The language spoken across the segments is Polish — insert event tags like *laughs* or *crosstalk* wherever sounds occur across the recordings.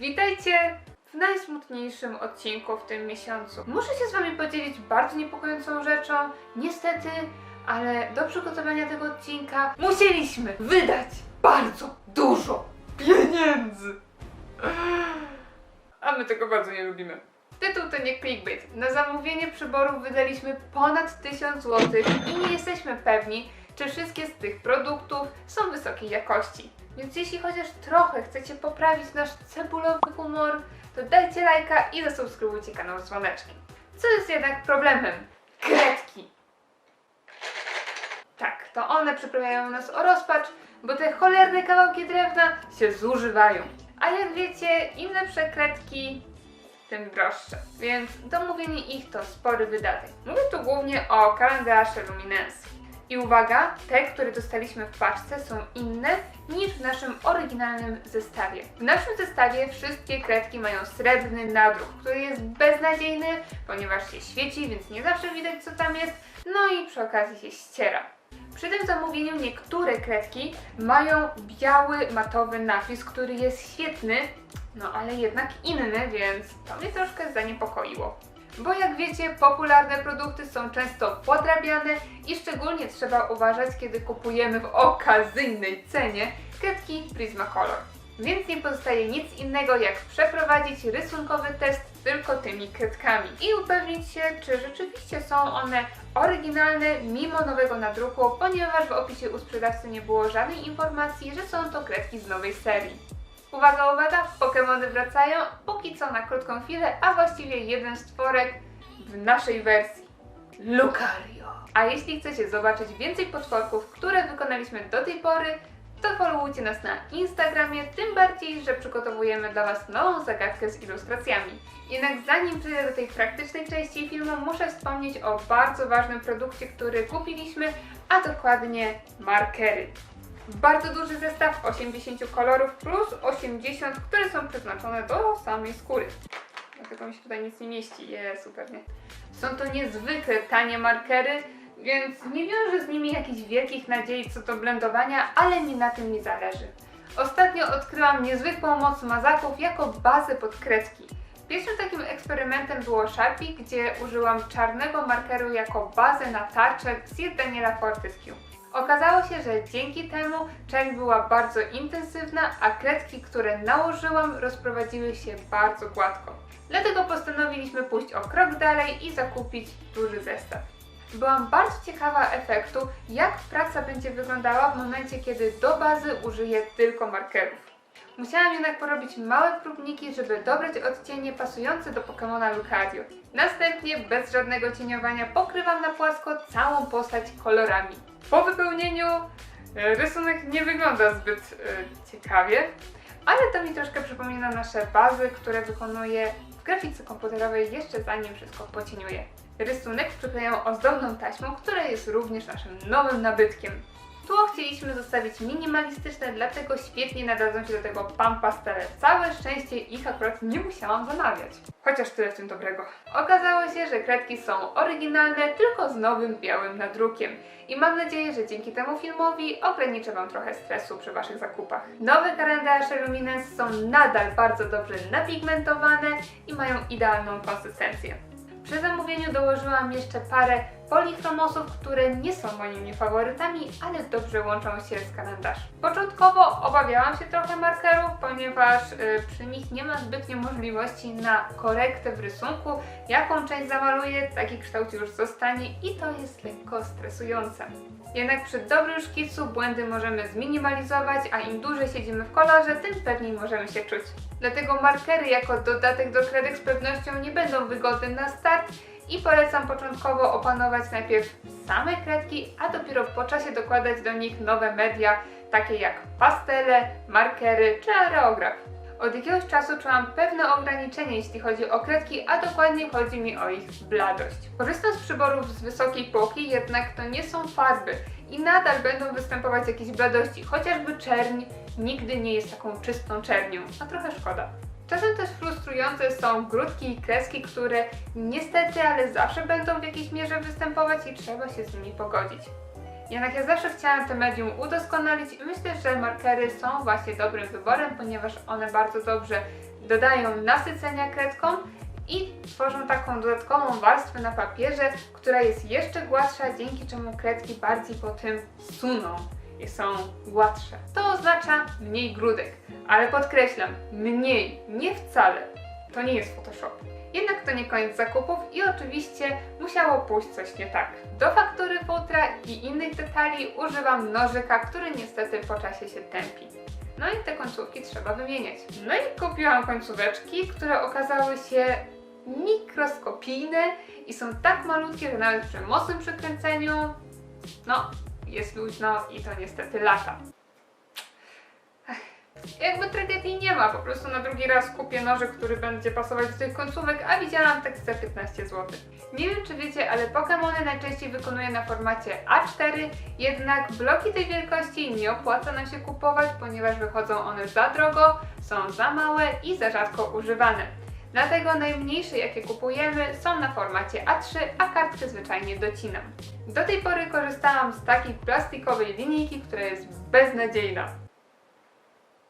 Witajcie w najsmutniejszym odcinku w tym miesiącu. Muszę się z Wami podzielić bardzo niepokojącą rzeczą. Niestety, ale do przygotowania tego odcinka musieliśmy wydać bardzo dużo pieniędzy. A my tego bardzo nie lubimy. Tytuł to nie clickbait. Na zamówienie przyborów wydaliśmy ponad 1000 zł i nie jesteśmy pewni, czy wszystkie z tych produktów są wysokiej jakości. Więc jeśli chociaż trochę chcecie poprawić nasz cebulowy humor, to dajcie lajka i zasubskrybujcie kanał z dzwoneczkiem. Co jest jednak problemem? Kredki! Tak, to one przyprawiają nas o rozpacz, bo te cholerne kawałki drewna się zużywają. A jak wiecie, im lepsze kredki, tym droższe. Więc domówienie ich to spory wydatek. Mówię tu głównie o kalendarze Luminance. I uwaga, te, które dostaliśmy w paczce są inne niż w naszym oryginalnym zestawie. W naszym zestawie wszystkie kredki mają srebrny nadruk, który jest beznadziejny, ponieważ się świeci, więc nie zawsze widać co tam jest, no i przy okazji się ściera. Przy tym zamówieniu niektóre kredki mają biały matowy napis, który jest świetny, no ale jednak inny, więc to mnie troszkę zaniepokoiło. Bo jak wiecie, popularne produkty są często podrabiane i szczególnie trzeba uważać, kiedy kupujemy w okazyjnej cenie kredki Prismacolor. Więc nie pozostaje nic innego jak przeprowadzić rysunkowy test tylko tymi kredkami i upewnić się, czy rzeczywiście są one oryginalne mimo nowego nadruku, ponieważ w opisie u sprzedawcy nie było żadnej informacji, że są to kredki z nowej serii. Uwaga, uwaga, Pokémony wracają, póki co na krótką chwilę, a właściwie jeden stworek w naszej wersji. Lucario. A jeśli chcecie zobaczyć więcej potworków, które wykonaliśmy do tej pory, to followujcie nas na Instagramie, tym bardziej, że przygotowujemy dla Was nową zagadkę z ilustracjami. Jednak zanim przejdę do tej praktycznej części filmu, muszę wspomnieć o bardzo ważnym produkcie, który kupiliśmy, a dokładnie markery. Bardzo duży zestaw 80 kolorów plus 80, które są przeznaczone do samej skóry. Dlatego mi się tutaj nic nie mieści. Je, super, nie? Są to niezwykle tanie markery, więc nie wiążę z nimi jakichś wielkich nadziei co do blendowania, ale mi na tym nie zależy. Ostatnio odkryłam niezwykłą moc mazaków jako bazę pod kredki. Pierwszym takim eksperymentem było Sharpie, gdzie użyłam czarnego markeru jako bazę na tarczę z Daniela Fortescue. Okazało się, że dzięki temu czerń była bardzo intensywna, a kredki, które nałożyłam, rozprowadziły się bardzo gładko. Dlatego postanowiliśmy pójść o krok dalej i zakupić duży zestaw. Byłam bardzo ciekawa efektu, jak praca będzie wyglądała w momencie, kiedy do bazy użyję tylko markerów. Musiałam jednak porobić małe próbniki, żeby dobrać odcienie pasujące do Pokémona Lucario. Następnie, bez żadnego cieniowania, pokrywam na płasko całą postać kolorami. Po wypełnieniu e, rysunek nie wygląda zbyt e, ciekawie, ale to mi troszkę przypomina nasze bazy, które wykonuję w grafice komputerowej jeszcze zanim wszystko pocieniuję. Rysunek przykleję ozdobną taśmą, która jest również naszym nowym nabytkiem. Tło chcieliśmy zostawić minimalistyczne, dlatego świetnie nadadzą się do tego pan pastele. Całe szczęście ich akurat nie musiałam zamawiać. Chociaż tyle w tym dobrego. Okazało się, że kredki są oryginalne, tylko z nowym białym nadrukiem. I mam nadzieję, że dzięki temu filmowi ograniczę Wam trochę stresu przy Waszych zakupach. Nowe kalendarze Luminance są nadal bardzo dobrze napigmentowane i mają idealną konsystencję. Przy zamówieniu dołożyłam jeszcze parę polichromosów, które nie są moimi faworytami, ale dobrze łączą się z kalendarzem. Początkowo obawiałam się trochę markerów, ponieważ y, przy nich nie ma zbytnio możliwości na korektę w rysunku. Jaką część zamaluję, taki kształt już zostanie i to jest lekko stresujące. Jednak przy dobrym szkicu błędy możemy zminimalizować, a im dłużej siedzimy w kolorze, tym pewniej możemy się czuć. Dlatego markery jako dodatek do kredek z pewnością nie będą wygodne na start i polecam początkowo opanować najpierw same kredki, a dopiero po czasie dokładać do nich nowe media, takie jak pastele, markery czy areograf. Od jakiegoś czasu czułam pewne ograniczenie, jeśli chodzi o kredki, a dokładnie chodzi mi o ich bladość. Korzystam z przyborów z wysokiej półki, jednak to nie są farby i nadal będą występować jakieś bladości, chociażby czerń nigdy nie jest taką czystą czernią, a trochę szkoda. Czasem też frustrujące są grudki i kreski, które niestety, ale zawsze będą w jakiejś mierze występować i trzeba się z nimi pogodzić. Jednak ja zawsze chciałam to medium udoskonalić i myślę, że markery są właśnie dobrym wyborem, ponieważ one bardzo dobrze dodają nasycenia kredką i tworzą taką dodatkową warstwę na papierze, która jest jeszcze gładsza, dzięki czemu kredki bardziej po tym suną i są gładsze. To oznacza mniej grudek, ale podkreślam, mniej, nie wcale. To nie jest Photoshop. Jednak to nie koniec zakupów i oczywiście musiało pójść coś nie tak. Do faktury futra i innych detali używam nożyka, który niestety po czasie się tępi. No i te końcówki trzeba wymieniać. No i kupiłam końcóweczki, które okazały się mikroskopijne i są tak malutkie, że nawet przy mocnym przykręceniu, no, jest luźno i to niestety lata. Jakby tragedii nie ma, po prostu na drugi raz kupię nożyk, który będzie pasować do tych końcówek, a widziałam tak za 15 zł. Nie wiem czy wiecie, ale Pokémony najczęściej wykonuję na formacie A4, jednak bloki tej wielkości nie opłaca nam się kupować, ponieważ wychodzą one za drogo, są za małe i za rzadko używane. Dlatego najmniejsze jakie kupujemy są na formacie A3, a kartkę zwyczajnie docinam. Do tej pory korzystałam z takiej plastikowej linijki, która jest beznadziejna.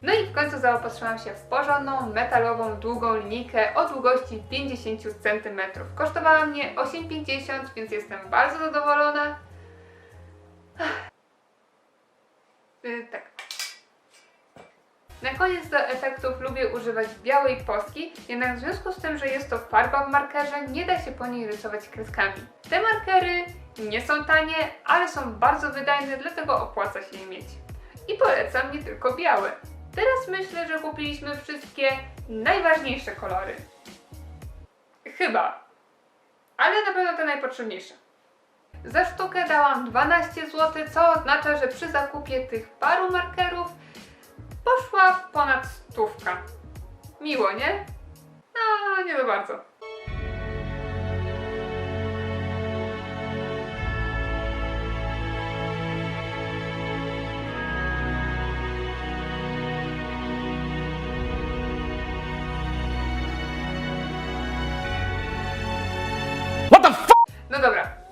No i w końcu zaopatrzyłam się w porządną, metalową, długą linijkę o długości 50 cm. Kosztowała mnie 8,50, więc jestem bardzo zadowolona. Yy, tak. Na koniec do efektów lubię używać białej poski, jednak w związku z tym, że jest to farba w markerze, nie da się po niej rysować kreskami. Te markery nie są tanie, ale są bardzo wydajne, dlatego opłaca się je mieć. I polecam nie tylko białe. Teraz myślę, że kupiliśmy wszystkie najważniejsze kolory. Chyba. Ale na pewno te najpotrzebniejsze. Za sztukę dałam 12 zł, co oznacza, że przy zakupie tych paru markerów poszła ponad stówka. Miło, nie? No, nie za bardzo.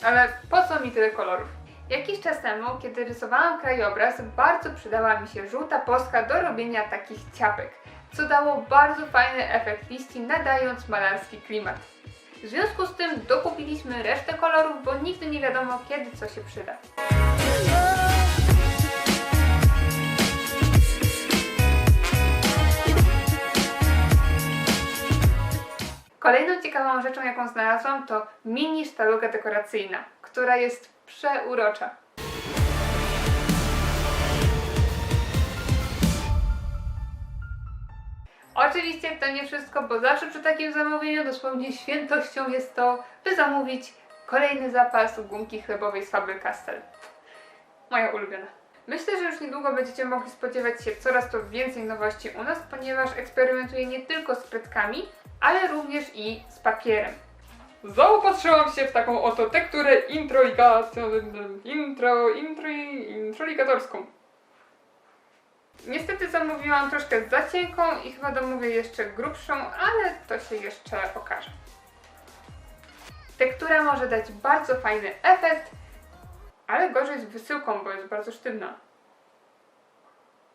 Ale po co mi tyle kolorów? Jakiś czas temu, kiedy rysowałam krajobraz, bardzo przydała mi się żółta postka do robienia takich ciapek, co dało bardzo fajny efekt liści, nadając malarski klimat. W związku z tym dokupiliśmy resztę kolorów, bo nigdy nie wiadomo kiedy co się przyda. Kolejną ciekawą rzeczą, jaką znalazłam, to mini sztaluga dekoracyjna, która jest przeurocza. Oczywiście to nie wszystko, bo zawsze przy takim zamówieniu dosłownie świętością jest to, by zamówić kolejny zapas gumki chlebowej z Faber-Castell. Moja ulubiona. Myślę, że już niedługo będziecie mogli spodziewać się coraz to więcej nowości u nas, ponieważ eksperymentuję nie tylko z kredkami, ale również i z papierem. Zaopatrzyłam się w taką oto tekturę introligacją, intro, intro, introligatorską. Niestety zamówiłam troszkę za cienką i chyba domówię jeszcze grubszą, ale to się jeszcze okaże. Tektura może dać bardzo fajny efekt, ale gorzej z wysyłką, bo jest bardzo sztywna.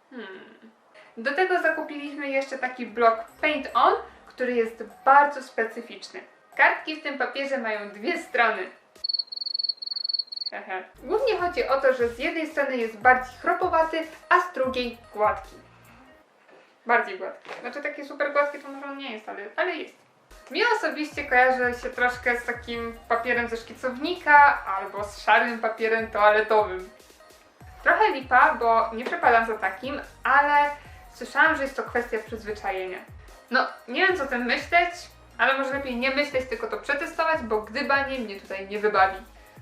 Hmm. Do tego zakupiliśmy jeszcze taki blok Paint On, który jest bardzo specyficzny. Kartki w tym papierze mają dwie strony. Głównie chodzi o to, że z jednej strony jest bardziej chropowaty, a z drugiej gładki. Bardziej gładki. Znaczy taki super gładki to może on nie jest, ale, ale jest. Mi osobiście kojarzy się troszkę z takim papierem ze szkicownika albo z szarym papierem toaletowym. Trochę lipa, bo nie przepadam za takim, ale słyszałam, że jest to kwestia przyzwyczajenia. No, nie wiem co o tym myśleć, ale może lepiej nie myśleć, tylko to przetestować, bo gdybanie mnie tutaj nie wybawi.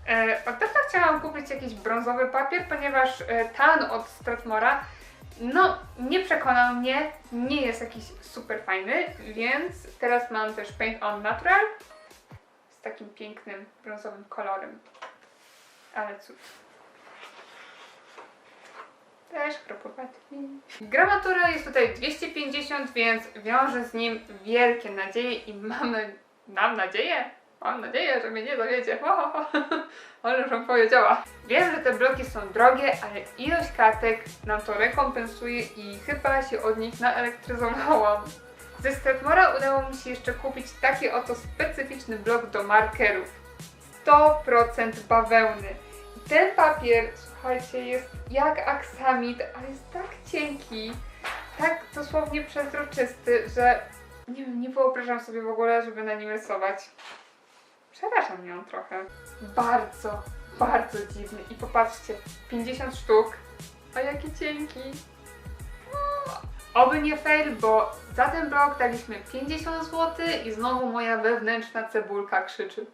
E, od chciałam kupić jakiś brązowy papier, ponieważ e, tan od Stratmora no, nie przekonał mnie, nie jest jakiś super fajny, więc teraz mam też Paint On Natural z takim pięknym brązowym kolorem. Ale cóż. Też kropowaty. Gramatura jest tutaj 250, więc wiąże z nim wielkie nadzieje i mamy, mam nadzieję, mam nadzieję, że mnie nie ho, ho. *laughs* Ale już wam powiedziała. Wiem, że te bloki są drogie, ale ilość kartek nam to rekompensuje i chyba się od nich naelektryzowałam. Ze Stratmora udało mi się jeszcze kupić taki oto specyficzny blok do markerów. 100% bawełny. Ten papier, słuchajcie, jest jak aksamit, ale jest tak cienki, tak dosłownie przezroczysty, że nie wiem, nie wyobrażam sobie w ogóle, żeby na nim rysować. Przeraża mnie on trochę. Bardzo, bardzo dziwny. I popatrzcie, 50 sztuk, a jaki cienki. Oby nie fail, bo za ten blok daliśmy 50 zł i znowu moja wewnętrzna cebulka krzyczy.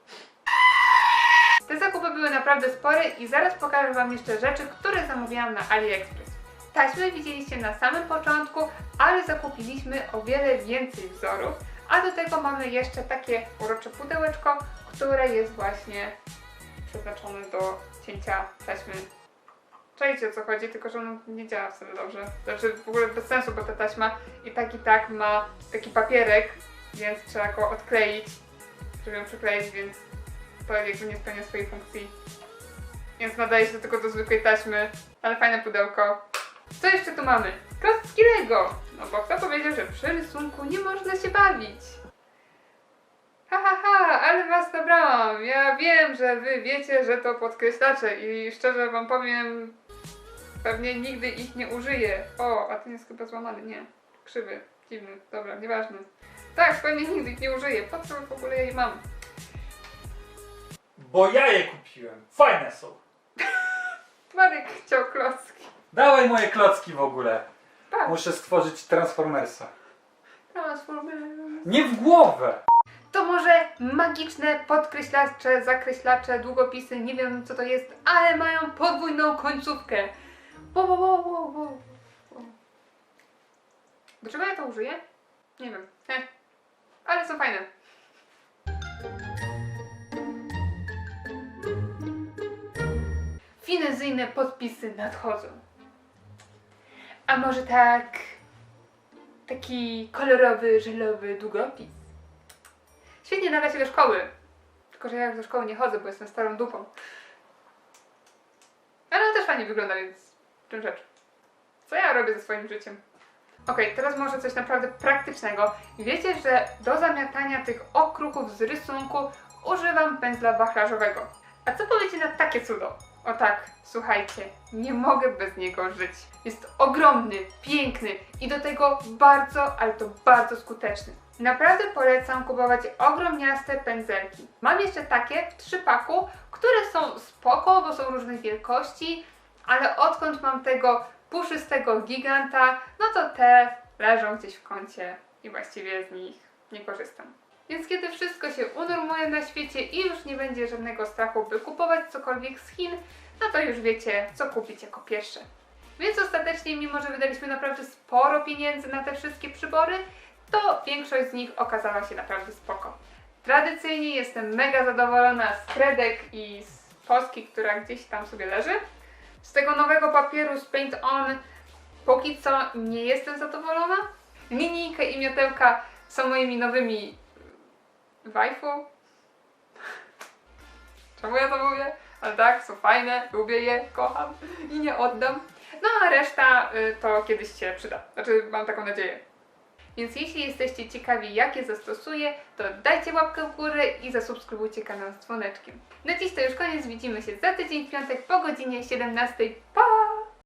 Te zakupy były naprawdę spore i zaraz pokażę Wam jeszcze rzeczy, które zamówiłam na AliExpress. Taśmy widzieliście na samym początku, ale zakupiliśmy o wiele więcej wzorów, a do tego mamy jeszcze takie urocze pudełeczko, które jest właśnie przeznaczone do cięcia taśmy Czajcie o co chodzi, tylko że ono nie działa wtedy dobrze. Znaczy w ogóle bez sensu, bo ta taśma i tak i tak ma taki papierek, więc trzeba go odkleić, żeby ją przykleić, więc to jakby nie spełnia swojej funkcji. Więc nadaje się tylko do zwykłej taśmy, ale fajne pudełko. Co jeszcze tu mamy? Kostki Lego! No bo kto powiedział, że przy rysunku nie można się bawić? Ha, ha, ha, ale was nabrałam. Ja wiem, że wy wiecie, że to podkreślacze i szczerze wam powiem, pewnie nigdy ich nie użyję. O, a ten jest chyba złamany, nie. Krzywy, dziwny, dobra, nieważne. Tak, pewnie nigdy ich nie użyję. Po co w ogóle je mam? Bo ja je kupiłem. Fajne są. Marek chciał klocki. Dawaj moje klocki w ogóle. Tak, Muszę stworzyć Transformersa. Transformers. Nie w głowę! To może magiczne podkreślacze, zakreślacze, długopisy, nie wiem co to jest, ale mają podwójną końcówkę. Wo, wo, wo, wo, wo. Do czego ja to użyję? Nie wiem. Heh. Ale są fajne. Finezyjne podpisy nadchodzą. A może tak taki kolorowy, żelowy długopis? Świetnie nada się do szkoły. Tylko, że ja do szkoły nie chodzę, bo jestem starą dupą. Ale on też fajnie wygląda, więc w czym rzecz? Co ja robię ze swoim życiem? Okej, teraz może coś naprawdę praktycznego. Wiecie, że do zamiatania tych okruchów z rysunku używam pędzla wachlarzowego. A co powiecie na takie cudo? O tak, słuchajcie, nie mogę bez niego żyć. Jest ogromny, piękny i do tego bardzo, ale to bardzo skuteczny. Naprawdę polecam kupować ogromniaste pędzelki. Mam jeszcze takie w trzypaku, które są spoko, bo są różnych wielkości, ale odkąd mam tego puszystego giganta, no to te leżą gdzieś w kącie i właściwie z nich nie korzystam. Więc kiedy wszystko się na świecie i już nie będzie żadnego strachu, by kupować cokolwiek z Chin, no to już wiecie, co kupić jako pierwsze. Więc ostatecznie, mimo że wydaliśmy naprawdę sporo pieniędzy na te wszystkie przybory, to większość z nich okazała się naprawdę spoko. Tradycyjnie jestem mega zadowolona z kredek i z Polski, która gdzieś tam sobie leży. Z tego nowego papieru z Paint On póki co nie jestem zadowolona. Linijka i miotełka są moimi nowymi waifu. Czemu ja to mówię? Ale tak, są fajne, lubię je, kocham i nie oddam. No a reszta y, to kiedyś się przyda. Znaczy, mam taką nadzieję. Więc jeśli jesteście ciekawi, jakie zastosuję, to dajcie łapkę w górę i zasubskrybujcie kanał z dzwoneczkiem. Na dziś to już koniec, widzimy się za tydzień w piątek po godzinie 17. Pa!